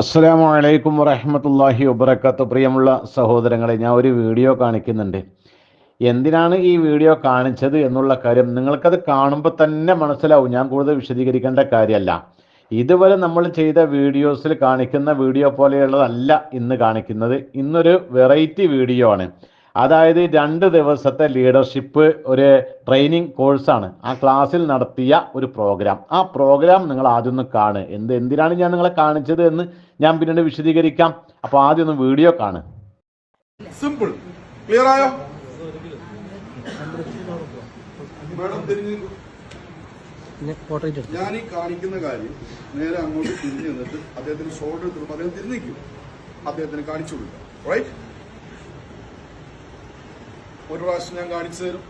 അസ്സലാമു വലൈക്കും വറഹമത്തല്ലാഹി വബർക്കാത്ത പ്രിയമുള്ള സഹോദരങ്ങളെ ഞാൻ ഒരു വീഡിയോ കാണിക്കുന്നുണ്ട്. എന്തിനാണ് ഈ വീഡിയോ കാണിച്ചത് എന്നുള്ള കാര്യം നിങ്ങൾക്കത് കാണുമ്പോൾ തന്നെ മനസ്സിലാവും. ഞാൻ കൂടുതൽ വിശദീകരിക്കേണ്ട കാര്യമല്ല. ഇതുവരെ നമ്മൾ ചെയ്ത വീഡിയോസിൽ കാണിക്കുന്ന വീഡിയോ പോലെയുള്ളതല്ല ഇന്ന് കാണിക്കുന്നത്. ഇന്നൊരു വെറൈറ്റി വീഡിയോ ആണ്. അതായത് രണ്ട് ദിവസത്തെ ലീഡർഷിപ്പ് ഒരു ട്രെയിനിങ് കോഴ്സാണ് ആ ക്ലാസ്സിൽ നടത്തിയ ഒരു പ്രോഗ്രാം ആ പ്രോഗ്രാം നിങ്ങൾ ആദ്യം ഒന്ന് കാണ് എന്ത് എന്തിനാണ് ഞാൻ നിങ്ങളെ കാണിച്ചത് എന്ന് ഞാൻ പിന്നീട് വിശദീകരിക്കാം. അപ്പൊ ആദ്യം ഒന്ന് വീഡിയോ കാണ് സിമ്പിൾ ക്ലിയർ ആയോ? മാഡം തിരിഞ്ഞ് പിന്നെ പോർട്രേറ്റ് എടുത്തു ഞാൻ ഈ കാണിക്കുന്ന കാര്യം നേരെ അങ്ങോട്ട് തിരിഞ്ഞു നിന്നിട്ട് അദ്ദേഹത്തിന് ഷോൾഡർ എടുത്തിട്ട് അദ്ദേഹം തിരിഞ്ഞിരിക്കും അദ്ദേഹത്തിന് കാണിച്ചു കൊടുക്കാം. റൈറ്റ് ഒരു പ്രാവശ്യം ഞാൻ കാണിച്ചു തരും.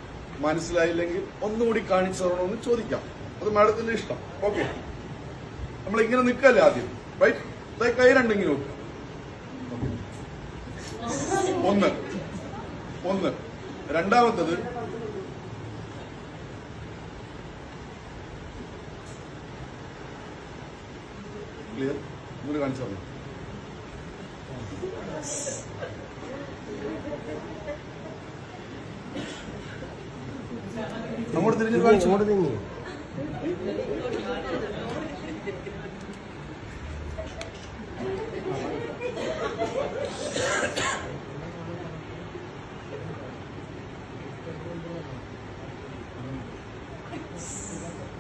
മനസ്സിലായില്ലെങ്കിൽ ഒന്നുകൂടി കാണിച്ചു തരണമെന്ന് ചോദിക്കാം. അത് മാഡത്തിന്റെ ഇഷ്ടം. ഓക്കെ നമ്മൾ ഇങ്ങനെ നിൽക്കല്ലേ ആദ്യം? റൈറ്റ് കൈ രണ്ടെങ്കിൽ നോക്കുക ഒന്ന്. ഒന്ന്. രണ്ടാമത്തത്. ക്ലിയർ ഇങ്ങോട്ട് കാണിച്ചു അങ്ങോട്ട് തിരിഞ്ഞു ഇങ്ങോട്ട് തിരിഞ്ഞു.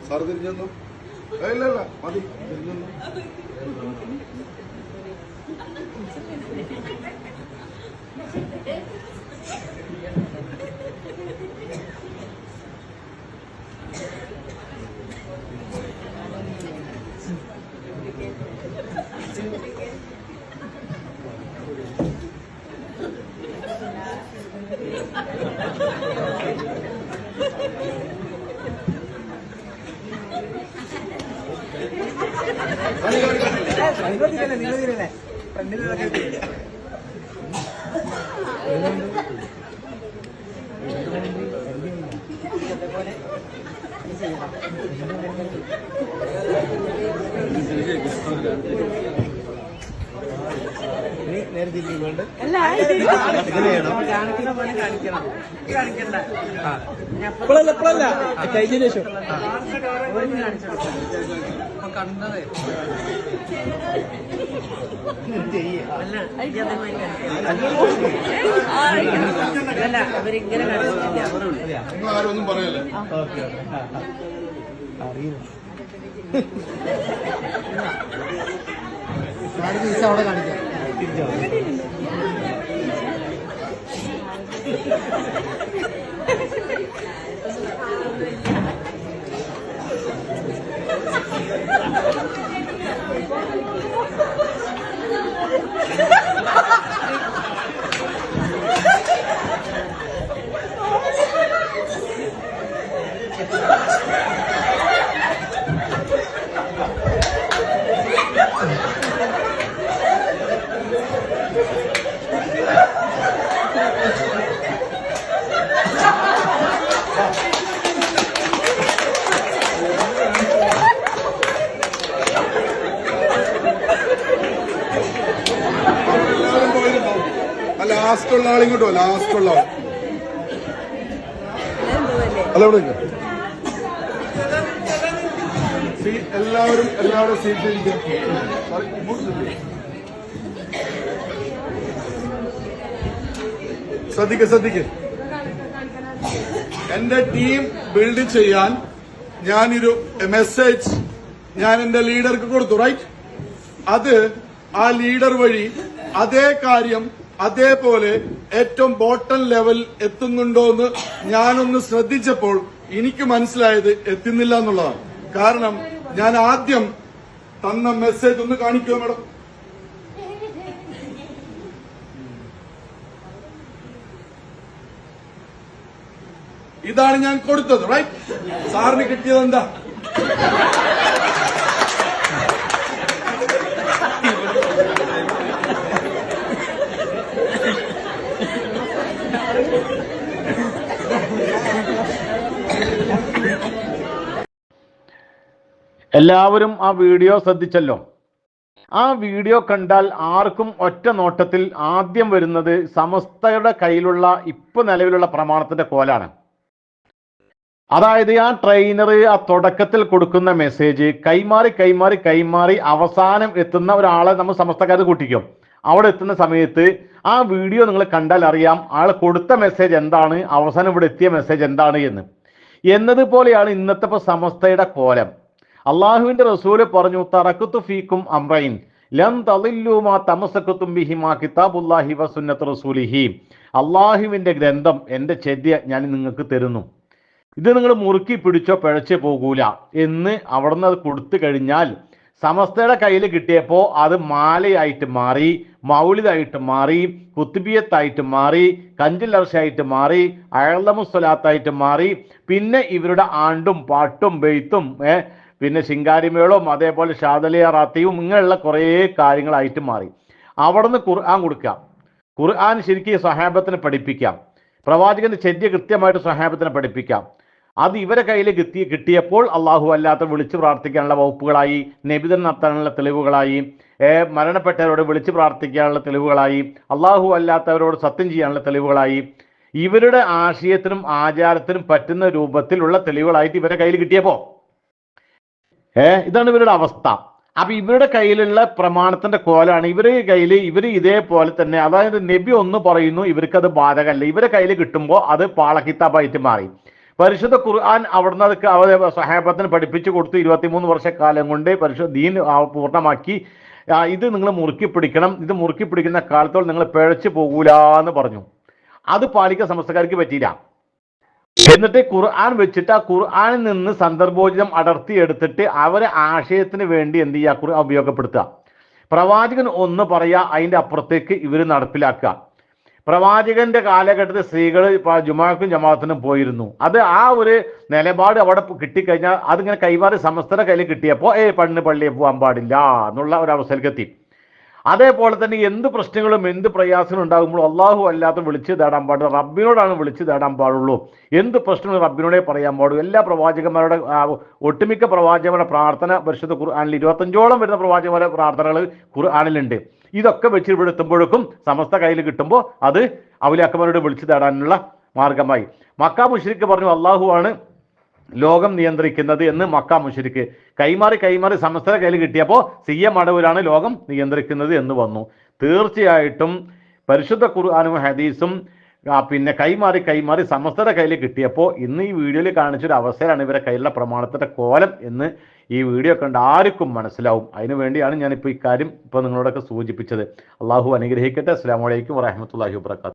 സാർ തിരിഞ്ഞെന്നു? ഇല്ല ഇല്ല. മതി. തിരിഞ്ഞെന്നു? ഇനി നേരെ തിരിഞ്ഞു ഇപ്പോഴല്ല ഇപ്പോഴല്ല. കഴിഞ്ഞതിന് ശേഷം. കണ്ടതേ. അല്ല. അവരിങ്ങനെ കാണിച്ചില്ല ഒന്നും പറയല്ലേ അവിടെ കാണിക്കാം. തിരിച്ചോ എല്ലാവരും ലാസ്റ്റ് ഉള്ള ആൾ ലാസ്റ്റ് ഉള്ള ആൾ അല്ല ഇവിടെ എല്ലാവരും എല്ലാവരും സീറ്റിൽ. ശ്രദ്ധിക്ക് ശ്രദ്ധിക്ക്. എന്റെ ടീം ബിൽഡ് ചെയ്യാൻ ഞാനൊരു മെസ്സേജ് ഞാൻ എന്റെ ലീഡർക്ക് കൊടുത്തു റൈറ്റ് അത് ആ ലീഡർ വഴി അതേ കാര്യം അതേപോലെ ഏറ്റവും ബോട്ടം ലെവൽ എത്തുന്നുണ്ടോ എന്ന് ഞാനൊന്ന് ശ്രദ്ധിച്ചപ്പോൾ എനിക്ക് മനസ്സിലായത് എത്തുന്നില്ല എന്നുള്ളതാണ്. കാരണം ഞാൻ ആദ്യം തന്ന മെസ്സേജ് ഒന്ന് കാണിക്കുമോ മാഡം? ഇതാണ് ഞാൻ കൊടുത്തത് റൈറ്റ് സാറിന് കിട്ടിയത് എന്താ? എല്ലാവരും ആ വീഡിയോ ശ്രദ്ധിച്ചല്ലോ. ആ വീഡിയോ കണ്ടാൽ ആർക്കും ഒറ്റ നോട്ടത്തിൽ ആദ്യം വരുന്നത് സമസ്തയുടെ കയ്യിലുള്ള ഇപ്പൊ നിലവിലുള്ള പ്രമാണത്തിന്റെ കോലാണ്. അതായത് ആ ട്രെയിനർ ആ തുടക്കത്തിൽ കൊടുക്കുന്ന മെസ്സേജ് കൈമാറി കൈമാറി കൈമാറി അവസാനം എത്തുന്ന ഒരാളെ നമ്മൾ സമസ്തക്കാർ കൂട്ടിക്കും. അവിടെ എത്തുന്ന സമയത്ത് ആ വീഡിയോ നിങ്ങൾ കണ്ടാൽ അറിയാം ആൾ കൊടുത്ത മെസ്സേജ് എന്താണ് അവസാനം ഇവിടെ എത്തിയ മെസ്സേജ് എന്താണ് എന്ന്. എന്നതുപോലെയാണ് ഇന്നത്തെ ഇപ്പൊ സമസ്തയുടെ കോലം. അള്ളാഹുവിന്റെ റസൂൽ പറഞ്ഞു തറക്കുത്തു ഫീക്കും അമ്രൈൻ ലം തളില്ലുമാ തമസക്കുത്തും ബിഹിമാ കിതാബുല്ലാഹി വസുന്നത്ത് റസൂലിഹി. അള്ളാഹുവിന്റെ ഗ്രന്ഥം എന്റെ ചെദ്യ ഞാൻ നിങ്ങൾക്ക് തരുന്നു. ഇത് നിങ്ങൾ മുറുക്കി പിടിച്ചോ പിഴച്ചേ പോകൂല എന്ന് അവിടുന്ന് അത് കൊടുത്തു കഴിഞ്ഞാൽ സമസ്തയുടെ കയ്യിൽ കിട്ടിയപ്പോൾ അത് മാലയായിട്ട് മാറി മൗലിതായിട്ട് മാറി കുത്തുബിയത്തായിട്ട് മാറി കഞ്ചിൽ അർഷായിട്ട് മാറി അഴലമുസ്വലാത്തായിട്ട് മാറി പിന്നെ ഇവരുടെ ആണ്ടും പാട്ടും ബെയ്ത്തും പിന്നെ ശിങ്കാരിമേളവും അതേപോലെ ഷാദലിയ റാത്തിയും ഇങ്ങനെയുള്ള കുറേ കാര്യങ്ങളായിട്ട് മാറി. അവിടുന്ന് ഖുർആൻ കൊടുക്കാം. ഖുർആൻ ശരിക്കും സഹാബത്തിനെ പഠിപ്പിക്കാം. പ്രവാചകന്റെ ചെദ്യ കൃത്യമായിട്ട് സഹാബത്തിനെ പഠിപ്പിക്കാം. അത് ഇവരെ കയ്യിൽ കിട്ടി കിട്ടിയപ്പോൾ അള്ളാഹു അല്ലാത്ത വിളിച്ചു പ്രാർത്ഥിക്കാനുള്ള വകുപ്പുകളായി നബിതൻ നടത്താനുള്ള തെളിവുകളായി മരണപ്പെട്ടവരോട് വിളിച്ചു പ്രാർത്ഥിക്കാനുള്ള തെളിവുകളായി അള്ളാഹു അല്ലാത്തവരോട് സത്യം ചെയ്യാനുള്ള തെളിവുകളായി ഇവരുടെ ആശയത്തിനും ആചാരത്തിനും പറ്റുന്ന രൂപത്തിലുള്ള തെളിവുകളായിട്ട് ഇവരെ കയ്യിൽ കിട്ടിയപ്പോ. ഏ? ഇതാണ് ഇവരുടെ അവസ്ഥ. അപ്പൊ ഇവരുടെ കയ്യിലുള്ള പ്രമാണത്തിന്റെ കോലാണ് ഇവരുടെ കയ്യിൽ ഇവർ ഇതേപോലെ തന്നെ അതായത് നബി ഒന്ന് പറയുന്നു ഇവർക്ക് അത് ബാധകമല്ല. ഇവരെ കയ്യിൽ കിട്ടുമ്പോൾ അത് പാളക്കിത്താബായിട്ട് മാറി. പരിശുദ്ധ ഖുർആൻ അവിടുന്ന് അത് അവരെ സഹാബത്തിന് പഠിപ്പിച്ചു കൊടുത്തു ഇരുപത്തിമൂന്ന് വർഷക്കാലം കൊണ്ട് പരിശുദ്ധ ദീൻ പൂർണമാക്കി. ഇത് നിങ്ങൾ മുറുക്കി പിടിക്കണം. ഇത് മുറുക്കി പിടിക്കുന്ന കാലത്തോളം നിങ്ങൾ പിഴച്ചു പോകൂല എന്ന് പറഞ്ഞു. അത് പാലിക്കാൻ സമസ്തക്കാർക്ക് പറ്റിയില്ല. എന്നിട്ട് ഖുർആൻ വെച്ചിട്ട് ആ ഖുർആനിൽ നിന്ന് സന്ദർഭോചിതം അടർത്തി എടുത്തിട്ട് അവരെ ആശയത്തിന് വേണ്ടി എന്ത് ചെയ്യുക? ഖുർആൻ ഉപയോഗപ്പെടുത്തുക. പ്രവാചകൻ ഒന്ന് പറയുക അതിന്റെ അപ്പുറത്തേക്ക് ഇവർ നടപ്പിലാക്കുക. പ്രവാചകന്റെ കാലഘട്ടത്തിൽ സ്ത്രീകൾ ജുമാക്കും ജമാഅത്തിനും പോയിരുന്നു. അത് ആ ഒരു നിലപാട് അവിടെ കിട്ടിക്കഴിഞ്ഞാൽ അതിങ്ങനെ കൈമാറി സമസ്തര കയ്യിൽ കിട്ടിയപ്പോൾ ഏ പണ്ണ് പള്ളിയെ പോകാൻ പാടില്ല എന്നുള്ള ഒരു അവസ്ഥയിലേക്ക് എത്തി. അതേപോലെ തന്നെ എന്ത് പ്രശ്നങ്ങളും എന്ത് പ്രയാസങ്ങളും ഉണ്ടാകുമ്പോൾ അള്ളാഹു അല്ലാത്ത വിളിച്ച് തേടാൻ പാടില്ല. റബ്ബിനോടാണ് വിളിച്ച് തേടാൻ പാടുള്ളൂ. എന്ത് പ്രശ്നങ്ങളും റബ്ബിനോടേ പറയാൻ പാടുള്ളൂ. എല്ലാ പ്രവാചകന്മാരുടെ ഒട്ടുമിക്ക പ്രവാചകന്മാരുടെ പ്രാർത്ഥന പരിശുദ്ധ ഖുർആാനിൽ ഇരുപത്തഞ്ചോളം വരുന്ന പ്രവാചകന്മാരുടെ പ്രാർത്ഥനകൾ ഖുർആാനിലുണ്ട്. ഇതൊക്കെ വെച്ച് ഇവിടെ എത്തുമ്പോഴേക്കും സമസ്ത കയ്യിൽ കിട്ടുമ്പോൾ അത് അവലാക്കന്മാരോട് വിളിച്ചു തേടാനുള്ള മാർഗമായി. മക്ക മുഷരിക്ക് പറഞ്ഞു അള്ളാഹു ആണ് ലോകം നിയന്ത്രിക്കുന്നത് എന്ന് മക്ക മുഷരിക്ക് കൈമാറി കൈമാറി സമസ്ത കയ്യിൽ കിട്ടിയപ്പോൾ സി എം അടവൂരാണ് ലോകം നിയന്ത്രിക്കുന്നത് എന്ന് വന്നു. തീർച്ചയായിട്ടും പരിശുദ്ധ ഖുർആാനും ഹദീസും പിന്നെ കൈമാറി കൈമാറി സമസ്തയുടെ കയ്യിൽ കിട്ടിയപ്പോൾ ഇന്ന് ഈ വീഡിയോയിൽ കാണിച്ചൊരു അവസരമാണ് ഇവരെ കയ്യിലുള്ള പ്രമാണത്തിന്റെ കോലം എന്ന് ഈ വീഡിയോ കണ്ട് ആർക്കും മനസ്സിലാവും. അതിനു വേണ്ടിയാണ് ഞാനിപ്പോൾ ഇക്കാര്യം ഇപ്പോൾ നിങ്ങളോടൊക്കെ സൂചിപ്പിച്ചത്. അള്ളാഹു അനുഗ്രഹിക്കട്ടെ. അസ്സാം വലൈക്കും വാഹമത്തല്ലാഹി വാത്തു